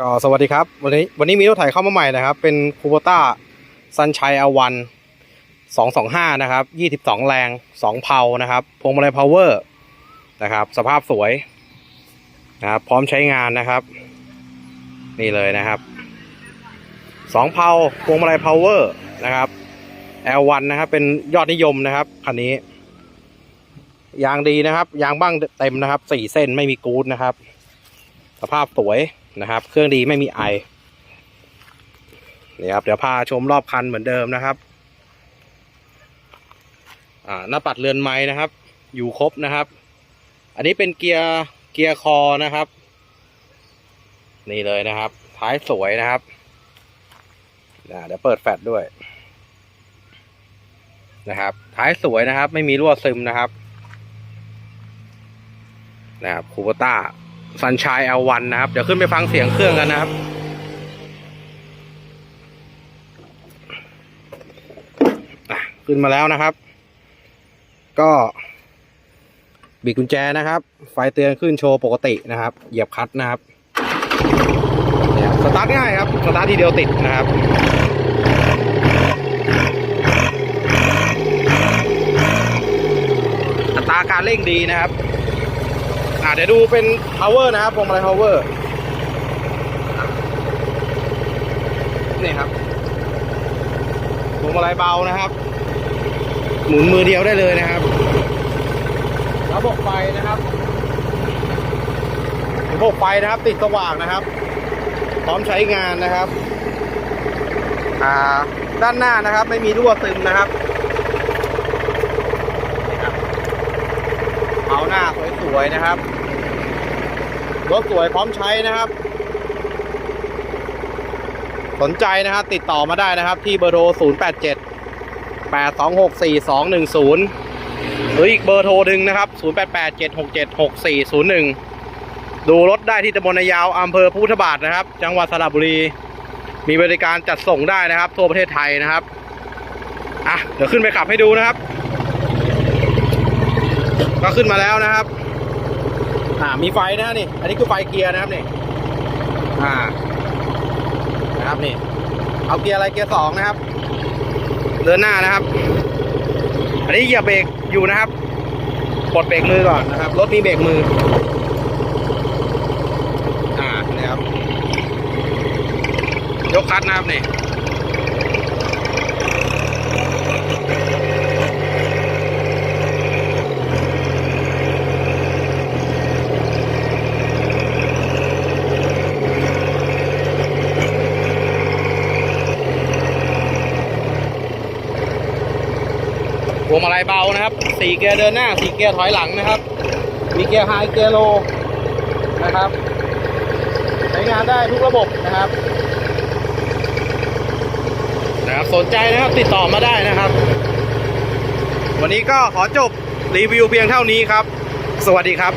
ก็สวัสดีครับ วันนี้วันนี้มีรถไถเข้ามาใหม่นะครับ เป็นคูโบต้าซันชัยอวันสองสองห้านะครับยี่สิบสองแรงสองเพานะครับพวงมาลัยพาวเวอร์นะครับ สภาพสวยนะครับพร้อมใช้งานนะครับ นี่เลยนะครับสองเพาพวงมาลัยพาวเวอร์นะครับ L1 นะครับ เป็นยอดนิยมนะครับคันนี้ ยางดีนะครับ ยางบ้างเต็มนะครับสี่เส้นไม่มีกู๊ดนะครับ สภาพสวย นะครับ เครื่องดีไม่มีไอนี่ครับเดี๋ยวพาชมรอบคันเหมือนเดิมนะครับหน้าปัดเรือนไม้นะครับ อยู่ครบนะครับ อันนี้เป็นเกียร์เกียร์คอนะครับ นี่เลยนะครับ ท้ายสวยนะครับเดี๋ยวเปิดแฟลชด้วยนะครับ ท้ายสวยนะครับ ไม่มีรั่วซึมนะครับนะครับคูโบต้า ซันชัย L1 นะครับ เดี๋ยวขึ้นไปฟังเสียงเครื่องกันนะครับอะขึ้นมาแล้วนะครับ ก็บิดกุญแจนะครับ ไฟเตือนขึ้นโชว์ปกตินะครับ เหยียบคลัตช์นะครับสตาร์ทง่ายครับ สตาร์ททีเดียวติดนะครับอัตราการเร่งดีนะครับ อ่าเดี๋ยวดูเป็น power นะครับพวงมาลัย power นี่ครับพวงมาลัยเบานะครับ หมุนมือเดียวได้เลยนะครับระบบไฟนะครับระบบไฟนะครับ ติดสว่างนะครับ พร้อมใช้งานนะครับ อ่า ด้านหน้านะครับ ไม่มีรั่วซึมนะครับ เอา หน้าสวยๆนะครับ รถสวยพร้อมใช้นะครับ สนใจนะครับ ติดต่อมาได้นะครับ ที่เบอร์โทร 0 8 7 8 2 6 4 2 1 0 หรืออีกเบอร์โทรหนึ่งนะครับ 0 8 8 7 6 7 6 4 0 1 ดูรถได้ที่ตำบลนายาวอำเภอพุทธบาทนะครับ จังหวัดสระบุรี มีบริการจัดส่งได้นะครับ ทั่วประเทศไทยนะครับ อะ เดี๋ยวขึ้นไปขับให้ดูนะครับ ก็ขึ้นมาแล้วนะครับ อ่ามีไฟนะนี่ อันนี้คือไฟเกียร์นะครับนี่ อ่า นะครับนี่ เอาเกียร์อะไรเกียร์สองนะครับ เดินหน้านะครับ อันนี้เหยียบเบรกอยู่นะครับ ปลดเบรกมือก่อนนะครับ รถมีเบรกมือ อ่านี่ครับ ยกคัดนะครับนี่ งมาลัยเบานะครับสี่เกียร์เดินหน้าสี่เกียร์ถอยหลังนะครับ มีเกียร์ไฮเกียร์โลนะครับใช้งานได้ทุกระบบนะครับนะครับสนใจนะครับติดต่อมาได้นะครับ วันนี้ก็ขอจบรีวิวเพียงเท่านี้ครับ สวัสดีครับ